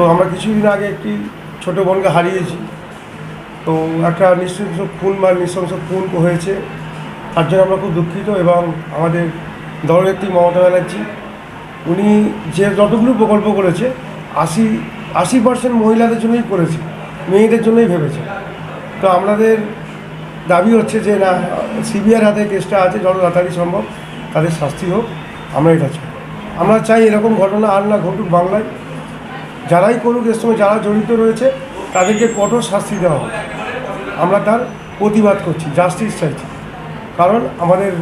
তো আমরা কিছুদিন আগে একটি ছোট বোনকে হারিয়েছি। তো একটা নৃশংস খুন বা নৃশংস খুন হয়েছে। তার জন্য আমরা খুব দুঃখিত এবং আমাদের দলনেত্রী মমতা ব্যানার্জি, উনি যে যতগুলো প্রকল্প করেছে, আশি আশি পার্সেন্ট মহিলাদের জন্যই করেছে, মেয়েদের জন্যই ভেবেছে। তো আমাদের দাবি হচ্ছে যে, না সিবিআর হাতে কেসটা আছে, যত তাড়াতাড়ি সম্ভব তাদের শাস্তি হোক, আমরা এটা চাই। আমরা চাই এরকম ঘটনা আর না ঘটুক বাংলায়। যারাই করুক, এর সঙ্গে যারা জড়িত রয়েছে, তাদেরকে কঠোর শাস্তি দেওয়া হোক। আমরা তার প্রতিবাদ করছি জাস্টিস চাইছি। কারণ আমাদের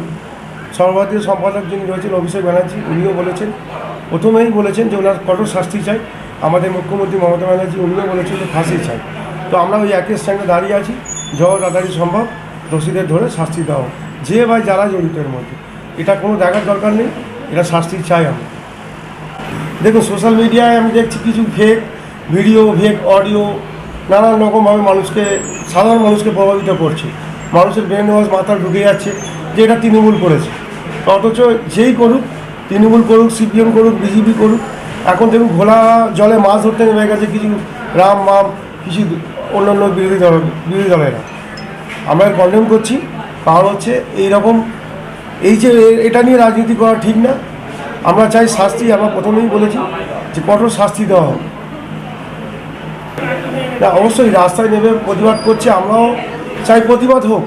সর্বভারতীয় সম্পাদক যিনি রয়েছেন, অভিষেক ব্যানার্জি, উনিও বলেছেন, প্রথমেই বলেছেন যে ওনার কঠোর শাস্তি চাই। আমাদের মুখ্যমন্ত্রী মমতা ব্যানার্জি, উনিও বলেছেন যে ফাঁসি চাই। তো আমরা ওই একই স্ট্যান্ডে দাঁড়িয়ে আছি, যত তাড়াতাড়ি সম্ভব দোষীদের ধরে শাস্তি দেওয়া যে বা যারা জড়িত এর মধ্যে, এটা কোনো দেখার দরকার নেই, এটা শাস্তি চাই আমরা। দেখুন সোশ্যাল মিডিয়ায় আমি দেখছি কিছু ফেক ভিডিও ফেক অডিও নানান রকমভাবে মানুষকে, সাধারণ মানুষকে প্রভাবিত করছে। মানুষের ব্রেন ওয়াশ মাথায় ঢুকে যাচ্ছে যে এটা তৃণমূল করেছে। অথচ যেই করুক, তৃণমূল করুক সিপিএম করুক বিজেপি করুক, এখন দেখুন, ঘোলা জলে মাছ ধরতে নেমে গেছে, কিছু রাম, মাম, কিছু অন্যান্য বিরোধী দল, বিরোধী দলেরা। আমরা কন্ডেম করছি। কারণ হচ্ছে, এইরকম, এই যে, এটা নিয়ে রাজনীতি করা ঠিক না। আমরা চাই শাস্তি, আমরা প্রথমেই বলেছি যে কঠোর শাস্তি দেওয়া হোক। না, অবশ্যই রাস্তায় নেমে প্রতিবাদ করছে, আমরাও চাই প্রতিবাদ হোক,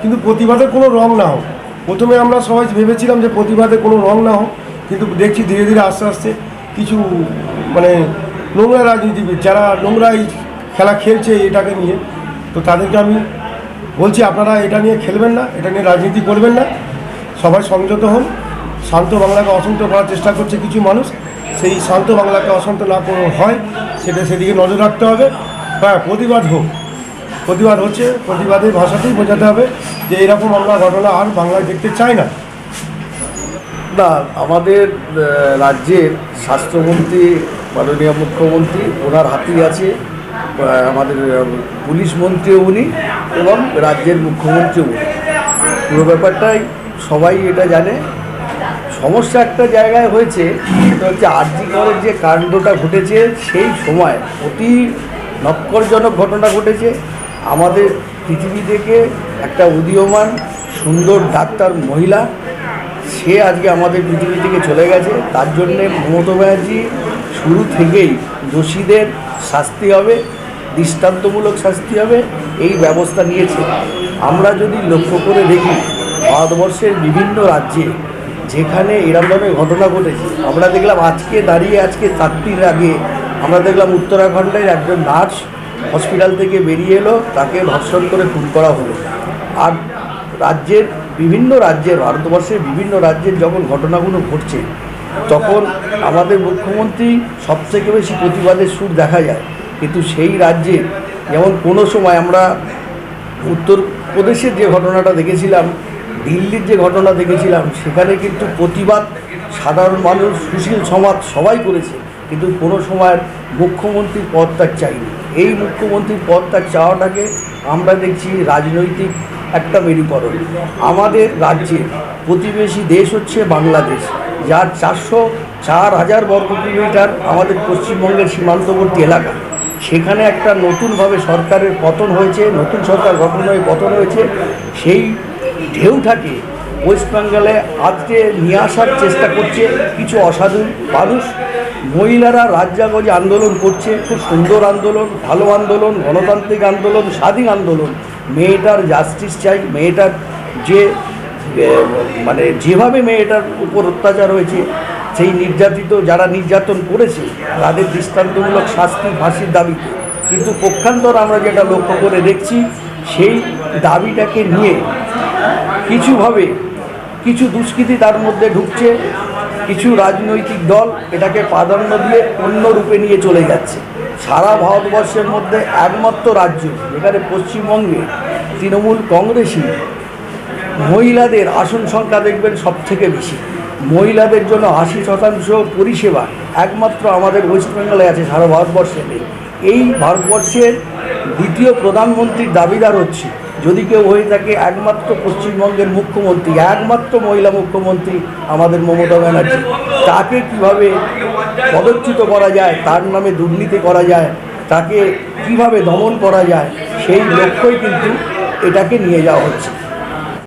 কিন্তু প্রতিবাদের কোনো রং না হোক। প্রথমে আমরা সবাই ভেবেছিলাম যে প্রতিবাদে কোনো রং না হোক, কিন্তু দেখছি ধীরে ধীরে আস্তে আস্তে কিছু মানে নোংরা রাজনীতিবিদ, যারা নোংরা এই খেলা খেলছে এটাকে নিয়ে, তো তাদেরকে আমি বলছি, আপনারা এটা নিয়ে খেলবেন না, এটা নিয়ে রাজনীতি করবেন না, সবাই সংযত হন। শান্ত বাংলাকে অশান্ত করার চেষ্টা করছে কিছু মানুষ, সেই শান্ত বাংলাকে অশান্ত না কোনো হয়, সেটা সেদিকে নজর রাখতে হবে। হ্যাঁ প্রতিবাদ হোক, প্রতিবাদ হচ্ছে, প্রতিবাদের ভাষাতেই বোঝাতে হবে যে এরকম আমরা ঘটনা আর বাংলায় দেখতে চাই না। না, আমাদের রাজ্যের স্বাস্থ্যমন্ত্রী, মাননীয় মুখ্যমন্ত্রী, ওনার হাতেই আছে আমাদের পুলিশ মন্ত্রীও উনি এবং রাজ্যের মুখ্যমন্ত্রী উনি। পুরো ব্যাপারটাই সবাই এটা জানে। সমস্যা একটা জায়গায় হয়েছে, সেটা হচ্ছে আরজি করের যে কাণ্ডটা ঘটেছে সেই সময় অতি নক্করজনক ঘটনা ঘটেছে। আমাদের পৃথিবী থেকে একটা উদীয়মান সুন্দর ডাক্তার মহিলা, সে আজকে আমাদের পৃথিবী থেকে চলে গেছে। তার জন্যে মমতা ব্যানার্জি শুরু থেকেই দোষীদের শাস্তি হবে, দৃষ্টান্তমূলক শাস্তি হবে, এই ব্যবস্থা নিয়েছে। আমরা যদি লক্ষ্য করে দেখি, ভারতবর্ষের বিভিন্ন রাজ্যে যেখানে এরম ধরনের ঘটনা ঘটেছে, আমরা দেখলাম আজকে দাঁড়িয়ে, আজকে চার দিন আগে আমরা দেখলাম উত্তরাখণ্ডের একজন নার্স হসপিটাল থেকে বেরিয়ে এলো, তাকে ধর্ষণ করে খুন করা হলো। আর রাজ্যের বিভিন্ন রাজ্যের ভারতবর্ষের বিভিন্ন রাজ্যের যখন ঘটনাগুলো ঘটছে, তখন আমাদের মুখ্যমন্ত্রী সবথেকে বেশি প্রতিবাদের সুর দেখা যায়। কিন্তু সেই রাজ্যে যেমন কোনো সময় আমরা উত্তরপ্রদেশের যে ঘটনাটা দেখেছিলাম দিল্লির যে ঘটনা দেখেছিলাম, সেখানে কিন্তু প্রতিবাদ সাধারণ মানুষ, সুশীল সমাজ সবাই করেছে, কিন্তু কোনো সময় মুখ্যমন্ত্রীর পদত্যাগ চাইনি। এই মুখ্যমন্ত্রীর পদত্যাগ চাওয়াটাকে আমরা দেখছি রাজনৈতিক একটা মেরুকরণ। আমাদের রাজ্যে প্রতিবেশী দেশ হচ্ছে বাংলাদেশ, যার চারশো চার হাজার বর্গ কিলোমিটার আমাদের পশ্চিমবঙ্গের সীমান্তবর্তী এলাকা। সেখানে একটা নতুনভাবে সরকারের পতন হয়েছে, নতুন সরকার গঠন হয়ে পতন হয়েছে। সেই ঢেউটাকে ওয়েস্ট বেঙ্গলে আজকে নিয়ে আসার চেষ্টা করছে কিছু অসাধু মানুষ। মহিলারা রাজ্যাগজে আন্দোলন করছে, খুব সুন্দর আন্দোলন, ভালো আন্দোলন, গণতান্ত্রিক আন্দোলন, স্বাধীন আন্দোলন। মেয়েটার জাস্টিস চাই, মেয়েটার যে মানে যেভাবে মেয়েটার উপর অত্যাচার হয়েছে, সেই নির্যাতিত যারা নির্যাতন করেছে, তাদের দৃষ্টান্তমূলক শাস্তি, ফাঁসির দাবিতে। কিন্তু পক্ষান্তর আমরা যেটা লক্ষ্য করে দেখছি, সেই দাবিটাকে নিয়ে কিছুভাবে কিছু দুষ্কৃতি তার মধ্যে ঢুকছে, কিছু রাজনৈতিক দল এটাকে প্রাধান্য দিয়ে অন্য রূপে নিয়ে চলে যাচ্ছে। সারা ভারতবর্ষের মধ্যে একমাত্র রাজ্য যেখানে পশ্চিমবঙ্গে তৃণমূল কংগ্রেসই মহিলাদের আসন সংখ্যা দেখবেন সব থেকে বেশি। মহিলাদের জন্য আশি শতাংশ পরিষেবা একমাত্র আমাদের ওয়েস্ট বেঙ্গলে আছে সারা ভারতবর্ষে এই ভারতবর্ষের দ্বিতীয় প্রধানমন্ত্রীর দাবিদার হচ্ছে যদি কেউ হয়ে থাকে একমাত্র পশ্চিমবঙ্গের মুখ্যমন্ত্রী, একমাত্র মহিলা মুখ্যমন্ত্রী আমাদের মমতা ব্যানার্জি। তাকে কীভাবে পদচ্যুত করা যায়, তার নামে দুর্নীতি করা যায়, তাকে কীভাবে দমন করা যায়, সেই লক্ষ্যই কিন্তু এটাকে নিয়ে যাওয়া হচ্ছে।